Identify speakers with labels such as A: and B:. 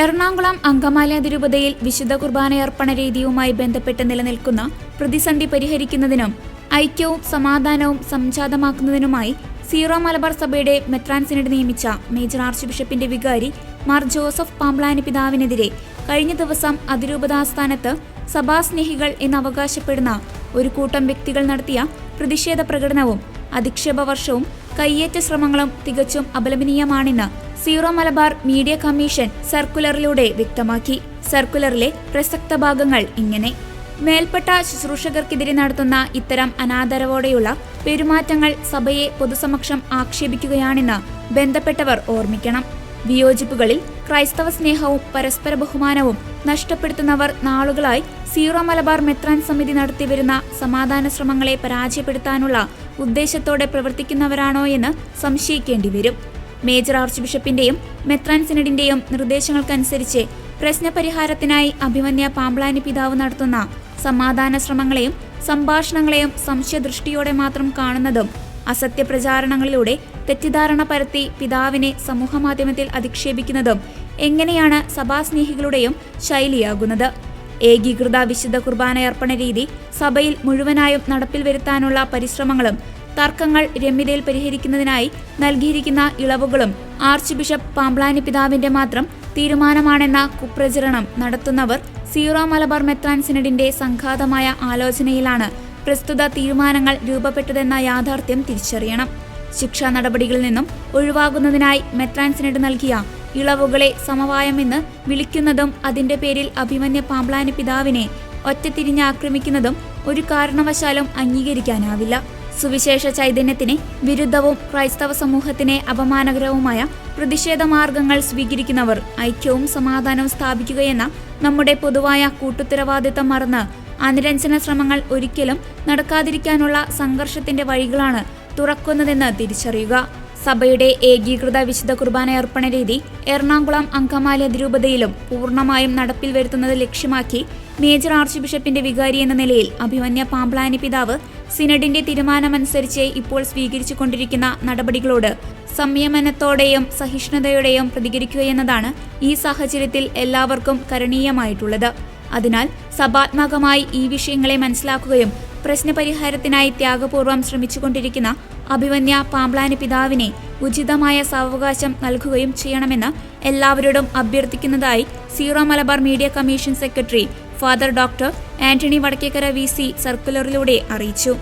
A: എറണാകുളം അങ്കമാലി അതിരൂപതയിൽ വിശുദ്ധ കുർബാനയർപ്പണ രീതിയുമായി ബന്ധപ്പെട്ട് നിലനിൽക്കുന്ന പ്രതിസന്ധി പരിഹരിക്കുന്നതിനും ഐക്യവും സമാധാനവും സംജാതമാക്കുന്നതിനുമായി സീറോ മലബാർ സഭയുടെ മെത്രാൻ സിനഡ് നിയമിച്ച മേജർ ആർച്ച് ബിഷപ്പിന്റെ വികാരി മാർ ജോസഫ് പാംബ്ലാനി പിതാവിനെതിരെ കഴിഞ്ഞ ദിവസം അതിരൂപതാസ്ഥാനത്ത് സഭാസ്നേഹികൾ എന്ന് അവകാശപ്പെടുന്ന ഒരു കൂട്ടം വ്യക്തികൾ നടത്തിയ പ്രതിഷേധ പ്രകടനവും അധിക്ഷേപ വർഷവും കയ്യേറ്റ ശ്രമങ്ങളും തികച്ചും അപലപനീയമാണെന്ന് സീറോ മലബാർ മീഡിയ കമ്മീഷൻ സർക്കുലറിലൂടെ വ്യക്തമാക്കി. സർക്കുലറിലെ പ്രസക്ത ഭാഗങ്ങൾ ഇങ്ങനെ. മേൽപ്പെട്ട ശുശ്രൂഷകർക്കെതിരെ നടത്തുന്ന ഇത്തരം അനാദരവോടെയുള്ള പെരുമാറ്റങ്ങൾ സഭയെ പൊതുസമക്ഷം ആക്ഷേപിക്കുകയാണെന്ന് ബന്ധപ്പെട്ടവർ ഓർമ്മിക്കണം. വിയോജിപ്പുകളിൽ ക്രൈസ്തവ സ്നേഹവും പരസ്പര ബഹുമാനവും നഷ്ടപ്പെടുത്തുന്നവർ നാളുകളായി സീറോ മലബാർ മെത്രാൻ സമിതി നടത്തിവരുന്ന സമാധാന ശ്രമങ്ങളെ പരാജയപ്പെടുത്താനുള്ള ഉദ്ദേശത്തോടെ പ്രവർത്തിക്കുന്നവരാണോ എന്ന് സംശയിക്കേണ്ടി വരും മേജർ ആർച്ച് ബിഷപ്പിന്റെയും മെത്രാൻ സിനഡിന്റെയും നിർദ്ദേശങ്ങൾക്കനുസരിച്ച് പ്രശ്നപരിഹാരത്തിനായി അഭിമന്യ പാമ്പ്ലാനി പിതാവ് നടത്തുന്ന സമാധാന ശ്രമങ്ങളെയും സംഭാഷണങ്ങളെയും സംശയദൃഷ്ടിയോടെ മാത്രം കാണുന്നതും അസത്യപ്രചാരണങ്ങളിലൂടെ തെറ്റിദ്ധാരണ പരത്തി പിതാവിനെ സമൂഹമാധ്യമത്തിൽ അധിക്ഷേപിക്കുന്നതും എങ്ങനെയാണ് സഭാസ്നേഹികളുടെയും ശൈലിയാകുന്നത്? ഏകീകൃത വിശുദ്ധ കുർബാനയർപ്പണ രീതി സഭയിൽ മുഴുവനായും നടപ്പിൽ വരുത്താനുള്ള പരിശ്രമങ്ങളും തർക്കങ്ങൾ രമ്യതയിൽ പരിഹരിക്കുന്നതിനായി നൽകിയിരിക്കുന്ന ഇളവുകളും ആർച്ച് ബിഷപ്പ് പാമ്പ്ലാനി പിതാവിന്റെ മാത്രം തീരുമാനമാണെന്ന കുപ്രചരണം നടത്തുന്നവർ സീറോ മലബാർ മെത്രാൻ സിനഡിന്റെ സംഘാതമായ ആലോചനയിലാണ് പ്രസ്തുത തീരുമാനങ്ങൾ രൂപപ്പെട്ടതെന്ന യാഥാർത്ഥ്യം തിരിച്ചറിയണം. ശിക്ഷാ നടപടികളിൽ നിന്നും ഒഴിവാകുന്നതിനായി മെത്രാൻ സിനഡ് നൽകിയ ഇളവുകളെ സമവായമെന്ന് വിളിക്കുന്നതും അതിന്റെ പേരിൽ അഭിമന്യ പാമ്പ്ലാനി പിതാവിനെ ഒറ്റത്തിരിഞ്ഞ് ആക്രമിക്കുന്നതും ഒരു കാരണവശാലും അംഗീകരിക്കാനാവില്ല. സുവിശേഷ ചൈതന്യത്തിന് വിരുദ്ധവും ക്രൈസ്തവ സമൂഹത്തിന് അപമാനകരവുമായ പ്രതിഷേധ മാർഗങ്ങൾ സ്വീകരിക്കുന്നവർ ഐക്യവും സമാധാനവും സ്ഥാപിക്കുകയെന്ന നമ്മുടെ പൊതുവായ കൂട്ടുത്തരവാദിത്തം മറന്ന് അനുരഞ്ജന ശ്രമങ്ങൾ ഒരിക്കലും നടക്കാതിരിക്കാനുള്ള സംഘർഷത്തിന്റെ വഴികളാണ് തുറക്കുന്നതെന്ന് തിരിച്ചറിയുക. സഭയുടെ ഏകീകൃത വിശുദ്ധ കുർബാന അർപ്പണ രീതി എറണാകുളം അങ്കമാലി അതിരൂപതയിലും പൂർണമായും നടപ്പിൽ വരുത്തുന്നത് ലക്ഷ്യമാക്കി മേജർ ആർച്ച് ബിഷപ്പിന്റെ വികാരി എന്ന നിലയിൽ അഭിമന്യ പാമ്പ്ലാനി പിതാവ് സിനഡിന്റെ തീരുമാനമനുസരിച്ച് ഇപ്പോൾ സ്വീകരിച്ചുകൊണ്ടിരിക്കുന്ന നടപടികളോട് സംയമനത്തോടെയും സഹിഷ്ണുതയോടെയും പ്രതികരിക്കുകയെന്നതാണ് ഈ സാഹചര്യത്തിൽ എല്ലാവർക്കും കരണീയമായിട്ടുള്ളത്. അതിനാൽ സഭാത്മകമായി ഈ വിഷയങ്ങളെ മനസ്സിലാക്കുകയും പ്രശ്നപരിഹാരത്തിനായി ത്യാഗപൂർവം ശ്രമിച്ചുകൊണ്ടിരിക്കുന്ന അഭിമന്യ പാമ്പ്ലാനി പിതാവിനെ ഉചിതമായ സാവകാശം നൽകുകയും ചെയ്യണമെന്ന് എല്ലാവരോടും അഭ്യർത്ഥിക്കുന്നതായി Syro Malabar media commission secretary father doctor Antony Vadakkekara V C സർക്കുലറിലൂടെ അറിയിച്ചു